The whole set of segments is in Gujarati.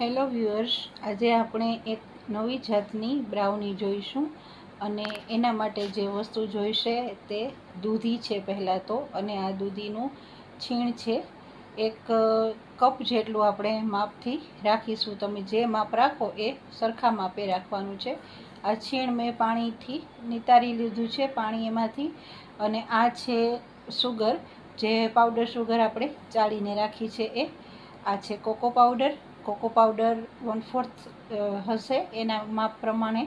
હેલો વ્યુઅર્સ, આજે આપણે એક નવી જાતની બ્રાઉની જોઈશું અને એના માટે જે વસ્તુ જોઈશે તે દૂધી છે પહેલાં તો અને આ દૂધીનું છીણ છે. એક કપ જેટલું આપણે માપથી રાખીશું. તમે જે માપ રાખો એ સરખા માપે રાખવાનું છે. આ છીણ મેં પાણીથી નિતારી લીધું છે પાણી એમાંથી અને આ છે સુગર. જે પાવડર સુગર આપણે ચાળીને રાખી છે એ, આ છે cocoa powder. Cocoa powder one fourth હશે એના માપ પ્રમાણે.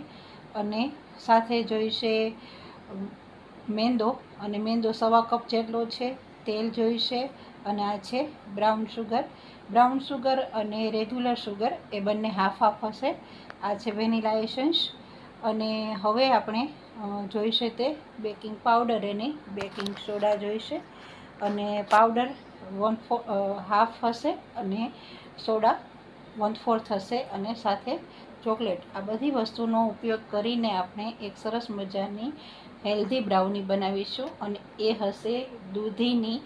અને સાથે જોઈશે મેંદો. અને મેંદો સવા કપ જેટલો છે, તેલ જોઈશે. અને આ છે બ્રાઉન સુગર બ્રાઉન સુગર અને રેગ્યુલર સુગર એ બંને હાફ હાફ હશે. આ છે વેનીલા એસન્સ અને હવે આપણે જોઈશે તે બેકિંગ પાવડર અને બેકિંગ સોડા જોઈશે. અને પાવડર વન ફો હાફ હશે અને સોડા વન ફોર્થ હશે અને સાથે ચોકલેટ. આ બધી વસ્તુનો ઉપયોગ કરીને આપણે એક સરસ મજાની હેલ્ધી બ્રાઉની બનાવીશું અને એ હશે દૂધીની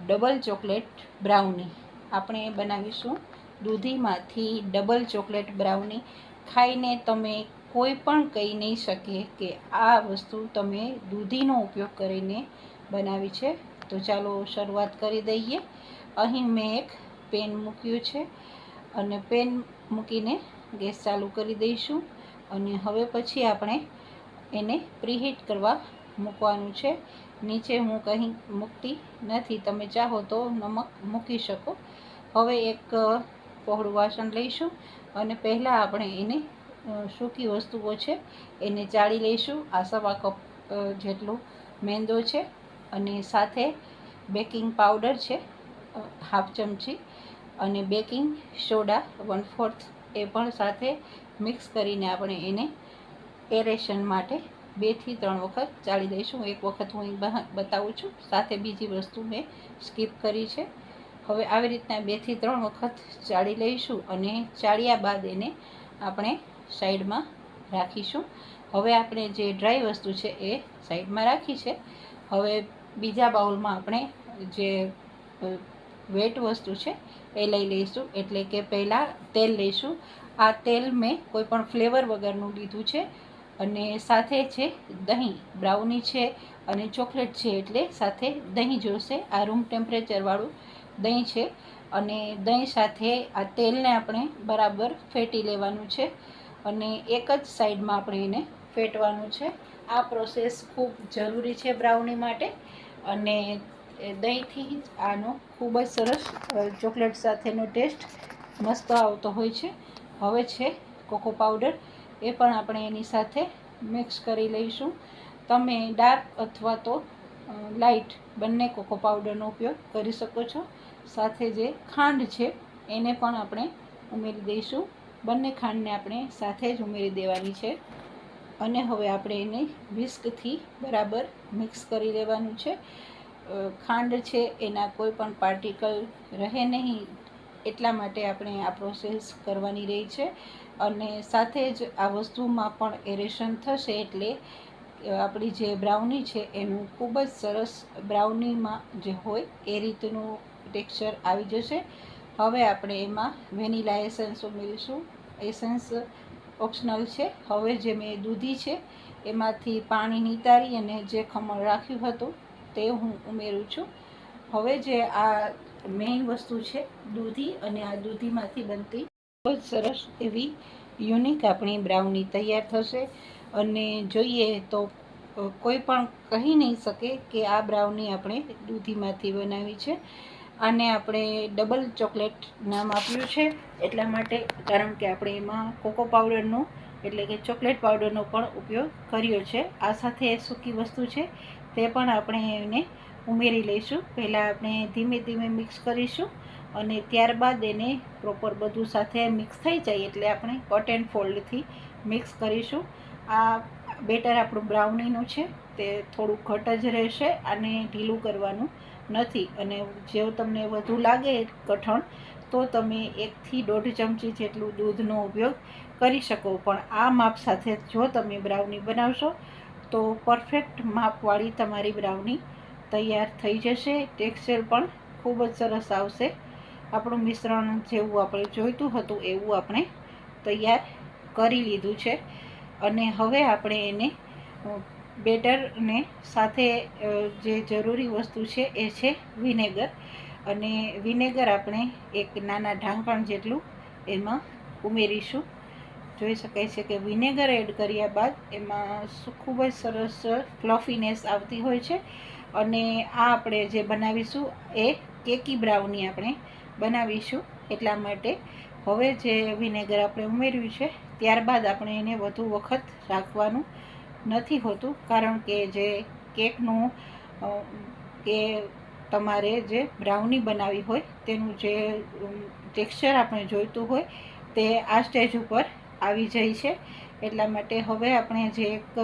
ડબલ ચોકલેટ બ્રાઉની. આપણે એ બનાવીશું દૂધીમાંથી ડબલ ચોકલેટ બ્રાઉની. ખાઈને તમે કોઈ પણ કહી નહીં શકે કે આ વસ્તુ તમે દૂધીનો ઉપયોગ કરીને બનાવી છે. તો ચાલો શરૂઆત કરી દઈએ. અહીં મેં એક પેન મૂક્યું છે. અને પેન મૂકીને ગેસ ચાલુ કરી દઈશું. અને હવે પછી આપણે એને પ્રીહીટ કરવા મૂકવાનું છે. નીચે હું કંઈ મૂકતી નથી. તમે ચાહો તો નમક મૂકી શકો. હવે એક પહોળું વાસણ લઈશું અને પહેલાં આપણે એને સૂકી વસ્તુઓ છે એને ચાળી લઈશું. આ સવા કપ જેટલું મેંદો છે અને સાથે બેકિંગ પાવડર છે હાફ ચમચી અને બેકિંગ સોડા વન ફોર્થ એ પણ સાથે મિક્સ કરીને આપણે એને એરેશન માટે બેથી ત્રણ વખત ચાળી દઈશું. એક વખત હું બતાવું છું. સાથે બીજી વસ્તુ મેં સ્કીપ કરી છે. હવે આવી રીતના બેથી ત્રણ વખત ચાળી લઈશું અને ચાળ્યા બાદ એને આપણે સાઈડમાં રાખીશું. હવે આપણે જે ડ્રાય વસ્તુ છે એ સાઈડમાં રાખી છે. હવે બીજા બાઉલમાં આપણે જે વેટ વસ્તુ છે, એ લઈ લઈશું. એટલે કે પહેલાં તેલ લઈશું. આ તેલ મેં કોઈપણ ફ્લેવર વગરનું લીધું છે. અને સાથે છે દહીં. બ્રાઉની છે અને ચોકલેટ છે એટલે સાથે દહીં જોશે. આ રૂમ ટેમ્પરેચરવાળું દહીં છે. અને દહીં સાથે આ તેલને આપણે બરાબર ફેટી લેવાનું છે. અને એક જ સાઈડમાં આપણે એને ફેટવાનું છે. આ પ્રોસેસ ખૂબ જરૂરી છે બ્રાઉની માટે. અને એ દહીંથી જ આનો ખૂબ જ સરસ ચોકલેટ સાથેનો ટેસ્ટ મસ્ત આવતો હોય છે. હવે છે કોકો પાવડર. એ પણ આપણે એની સાથે મિક્સ કરી લઈશું. તમે ડાર્ક અથવા તો લાઇટ બંને કોકો પાવડરનો ઉપયોગ કરી શકો છો. સાથે જે ખાંડ છે એને પણ આપણે ઉમેરી દઈશું. બંને ખાંડને આપણે સાથે જ ઉમેરી દેવાની છે. અને હવે આપણે એને વિસ્કથી બરાબર મિક્સ કરી લેવાનું છે. ખાંડ છે, એના કોઈ પણ પાર્ટિકલ રહે નહીં, એટલા માટે આપણે આ પ્રોસેસ કરવાની રહી છે. અને સાથે જ આ વસ્તુમાં પણ એરેશન થશે એટલે આપણી જે બ્રાઉની છે, એનું ખૂબ જ સરસ બ્રાઉનીમાં જે હોય, એ રીતનું ટેક્સચર આવી જશે. હવે આપણે એમાં વેનીલા એસન્સ ઉમેરીશું એસન્સ ઓપ્શનલ છે. હવે જે મેં દૂધી છે, એમાંથી પાણી નિતારી અને જે ખમણ રાખ્યું હતું તે હું ઉમેરું છું. હવે જે આ મેઇન વસ્તુ છે, દૂધી અને આ દૂધીમાંથી બનતી ખૂબ જ સરસ એવી યુનિક આપણી બ્રાઉની તૈયાર થશે. અને જોઈએ તો કોઈ પણ કહી નહીં શકે કે આ બ્રાઉની આપણે દૂધીમાંથી બનાવી છે. આને આપણે ડબલ ચોકલેટ નામ આપ્યું છે. એટલા માટે, કારણ કે આપણે એમાં કોકો પાવડરનો એટલે કે ચોકલેટ પાવડરનો પણ ઉપયોગ કર્યો છે. આ સાથે સૂકી વસ્તુ છે. તે પણ આપણે એને ઉમેરી લઈશું. પહેલાં આપણે ધીમે ધીમે મિક્સ કરીશું અને ત્યારબાદ એને પ્રોપર બધું સાથે મિક્સ થઈ જાય એટલે આપણે કટ એન્ડ ફોલ્ડથી મિક્સ કરીશું. આ બેટર આપણું બ્રાઉનીનું છે, તે થોડું ઘટ જ રહેશે અને ઢીલું કરવાનું નથી. અને જો તમને વધુ લાગે કઠણ તો તમે એકથી દોઢ ચમચી જેટલું દૂધનો ઉપયોગ કરી શકો. પણ આ માપ સાથે જો તમે બ્રાઉની બનાવશો તો પરફેક્ટ માપવાળી તમારી બ્રાઉની તૈયાર થઈ જશે. ટેક્સચર પણ ખૂબ જ સરસ આવશે. આપણું મિશ્રણ જેવું આપણે જોઈતું હતું એવું આપણે તૈયાર કરી લીધું છે. અને હવે આપણે એને બેટરને સાથે જે જરૂરી વસ્તુ છે એ છે વિનેગર અને વિનેગર આપણે એક નાના ઢાંકણ જેટલું એમાં ઉમેરીશું. જોઈ શકાય છે કે વિનેગર એડ કર્યા બાદ એમાં ખૂબ જ સરસ ફ્લફીનેસ આવતી હોય છે. અને આ આપણે જે બનાવીશું, એ કેકી બ્રાઉની આપણે બનાવીશું એટલા માટે. હવે જે વિનેગર આપણે ઉમેર્યું છે, ત્યારબાદ આપણે એને વધુ વખત રાખવાનું નથી હોતું, કારણ કે જે કેકનું કે તમારે જે બ્રાઉની બનાવી હોય, તેનું જે ટેક્સચર આપણે જોઈતું હોય, તે આ સ્ટેજ ઉપર આવી જાય છે. એટલા માટે હવે આપણે જે એક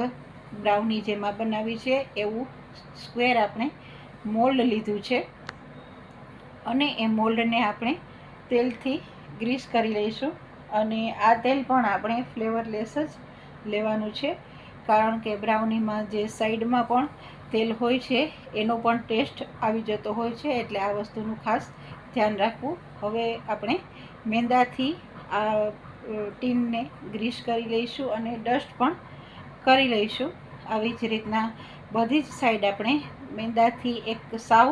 બ્રાઉની જેમાં બનાવી છે, એવું સ્ક્વેર આપણે મોલ્ડ લીધું છે. અને એ મોલ્ડને આપણે તેલથી ગ્રીસ કરી લઈશું. અને આ તેલ પણ આપણે ફ્લેવરલેસ જ લેવાનું છે. કારણ કે બ્રાઉનીમાં જે સાઈડમાં પણ તેલ હોય છે, એનો પણ ટેસ્ટ આવી જતો હોય છે, એટલે આ વસ્તુનું ખાસ ધ્યાન રાખવું. હવે આપણે મેંદાથી આ ટીનને ગ્રીસ કરી લઈશું અને ડસ્ટ પણ કરી લઈશું. આવી જ રીતના બધી જ સાઈડ આપણે મેંદાથી એક સાવ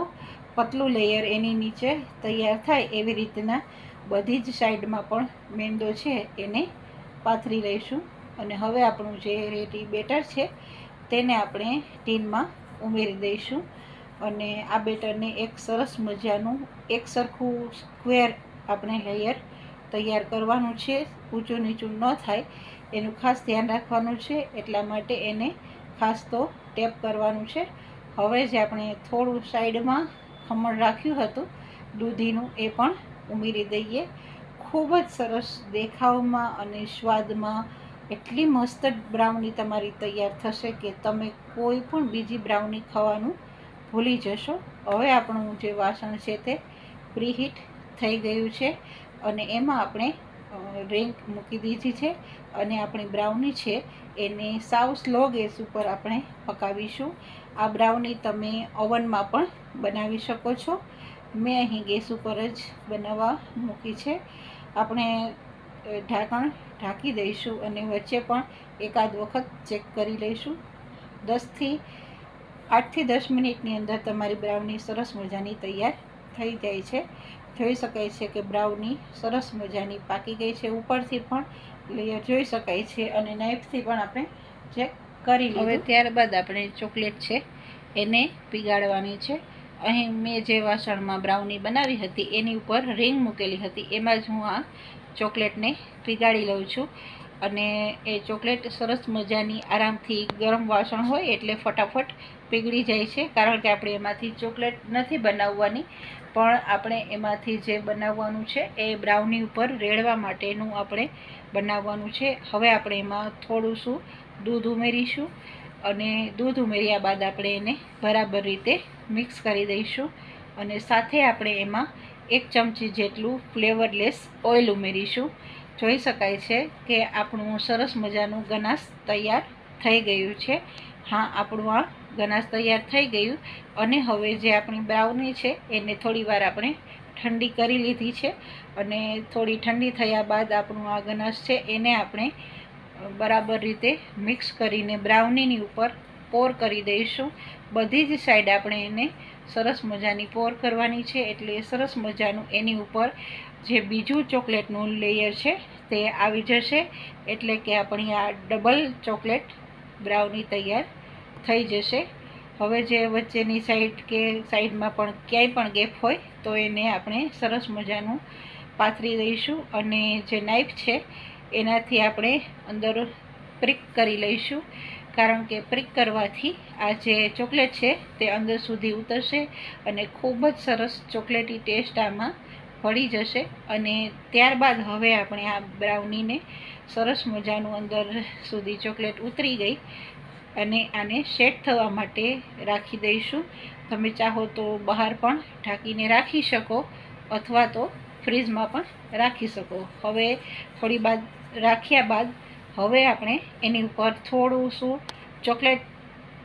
પતલું લેયર એની નીચે તૈયાર થાય એવી રીતના બધી જ સાઈડમાં પણ મેંદો છે એને પાથરી લઈશું. અને હવે આપણું જે રેટી બેટર છે તેને આપણે ટીનમાં ઉમેરી દઈશું. અને આ બેટરને એક સરસ મજાનું એક સરખું સ્ક્વેર આપણે લેયર તૈયાર કરવાનું છે, ઊંચું નીચું ન થાય. એનું ખાસ ધ્યાન રાખવાનું છે, એટલા માટે એને ખાસ તો ટેપ કરવાનું છે. હવે જે આપણે થોડું સાઈડમાં ખમણ રાખ્યું હતું, દૂધીનું એ પણ ઉમેરી દઈએ. ખૂબ જ સરસ દેખાવમાં અને સ્વાદમાં એટલી મસ્ત બ્રાઉની તમારી તૈયાર થશે કે તમે કોઈ પણ બીજી બ્રાઉની ખાવાનું ભૂલી જશો. હવે આપણું જે વાસણ છે તે પ્રીહીટ થઈ ગયું છે. અને એમાં આપણે રેન્ક મૂકી દીધી છે અને આપણી બ્રાઉની છે એને સાવ સ્લો ગેસ ઉપર આપણે પકાવીશું. આ બ્રાઉની તમે ઓવનમાં પણ બનાવી શકો છો. મેં અહીં ગેસ ઉપર જ બનાવવા મૂકી છે. આપણે ઢાંકણ ઢાંકી દઈશું અને વચ્ચે પણ એકાદ વખત ચેક કરી લઈશું. દસથી આઠથી દસ મિનિટની અંદર તમારી બ્રાઉની સરસ મજાની તૈયાર થઈ જાય છે. જોઈ શકાય છે કે બ્રાઉની સરસ મજાની પાકી ગઈ છે. ઉપરથી પણ લેયર જોઈ શકાય છે અને નાઇફથી પણ આપણે ચેક કરી હવે ત્યારબાદ આપણે ચોકલેટ છે એને પીગાડવાની છે. અહીં મેં જે વાસણમાં બ્રાઉની બનાવી હતી એની ઉપર રિંગ મૂકેલી હતી. એમાં જ હું આ ચોકલેટને પીગાળી લઉં છું. અને એ ચોકલેટ સરસ મજાની આરામથી ગરમ વાસણ હોય એટલે ફટાફટ પીગળી જાય છે, કારણ કે આપણે એમાંથી ચોકલેટ નથી બનાવવાની, પણ આપણે એમાંથી જે બનાવવાનું છે એ બ્રાઉની ઉપર રેડવા માટેનું આપણે બનાવવાનું છે. હવે આપણે એમાં થોડું શું, દૂધ ઉમેરીશું અને દૂધ ઉમેર્યા બાદ આપણે એને બરાબર રીતે મિક્સ કરી દઈશું અને સાથે આપણે એમાં એક ચમચી જેટલું ફ્લેવરલેસ ઓઇલ ઉમેરીશું. જોઈ શકાય છે કે આપણું સરસ મજાનું ગનાસ તૈયાર થઈ ગયું છે. હા, આપણું આ ગનાશ તૈયાર થઈ ગયું. અને હવે જે આપણી બ્રાઉની છે, એને થોડી વાર આપણે ઠંડી કરી લીધી છે. અને થોડી ઠંડી થયા બાદ આપણું આ ગનાશ છે, એને આપણે બરાબર રીતે મિક્સ કરીને બ્રાઉનીની ઉપર પોર કરી દઈશું. બધી જ સાઈડ આપણે એને સરસ મજાની પોર કરવાની છે, એટલે સરસ મજાનું એની ઉપર જે બીજું ચોકલેટનું લેયર છે, તે આવી જશે. એટલે કે આપણી આ ડબલ ચોકલેટ બ્રાઉની તૈયાર થઈ જશે. હવે જે વચ્ચેની સાઈડ કે સાઈડમાં પણ ક્યાંય પણ ગેપ હોય, તો એને આપણે સરસ મજાનું પાથરી દઈશું અને જે નાઈફ છે, એનાથી આપણે અંદર પ્રિક કરી લઈશું. કારણ કે પ્રિક કરવાથી આ જે ચોકલેટ છે, તે અંદર સુધી ઉતરશે અને ખૂબ જ સરસ ચોકલેટી ટેસ્ટ આમાં ભળી જશે. અને ત્યારબાદ હવે આપણે આ બ્રાઉનીને સરસ મજાનું અંદર સુધી ચોકલેટ ઉતરી ગઈ. અને આને સેટ થવા માટે રાખી દઈશું. તમે ચાહો તો બહાર પણ ઢાંકીને રાખી શકો અથવા તો ફ્રીજમાં પણ રાખી શકો. હવે થોડી બાદ રાખ્યા બાદ હવે આપણે એની ઉપર થોડું શું ચોકલેટ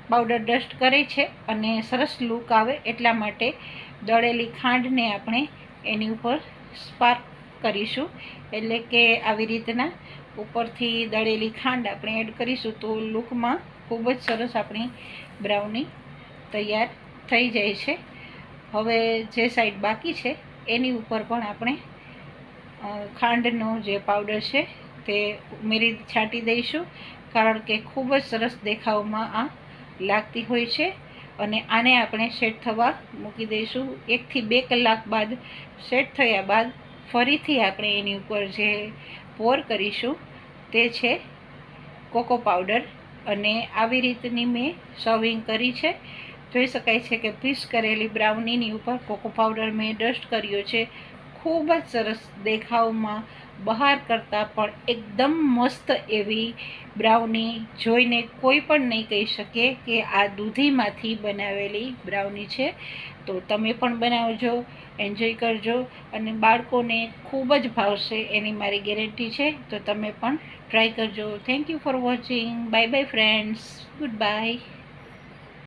પાવડર ડસ્ટ કરે છે અને સરસ લુક આવે એટલા માટે દળેલી ખાંડને આપણે એની ઉપર સ્પાર્ક કરીશું. એટલે કે આવી રીતના ઉપરથી દળેલી ખાંડ આપણે એડ કરીશું તો લુકમાં ખૂબ જ સરસ આપણી બ્રાઉની તૈયાર થઈ જાય છે. હવે જે સાઈડ બાકી છે, એની ઉપર પણ આપણે ખાંડનો જે પાવડર છે તે ઉમેરી છાંટી દઈશું, કારણ કે ખૂબ જ સરસ દેખાવમાં આ લાગતી હોય છે. અને આને આપણે સેટ થવા મૂકી દઈશું. એકથી બે કલાક બાદ સેટ થયા બાદ ફરીથી આપણે એની ઉપર જે પોર કરીશું. તે છે કોકો પાવડર અને આવી રીતની મેં સર્વિંગ કરી છે. જોઈ શકાય છે કે પીસ કરેલી બ્રાઉનીની ઉપર કોકો પાવડર મેં ડસ્ટ કર્યો છે. ખૂબ જ સરસ દેખાવમાં બહાર કરતાં પણ એકદમ મસ્ત એવી બ્રાઉની જોઈને કોઈ પણ નહીં કહી શકે કે આ દૂધીમાંથી બનાવેલી બ્રાઉની છે. તો તમે પણ બનાવજો, એન્જોય કરજો અને બાળકોને ખૂબ જ ભાવશે એની મારી ગેરંટી છે. તો તમે પણ ટ્રાય કરજો. Thank you for watching bye bye friends goodbye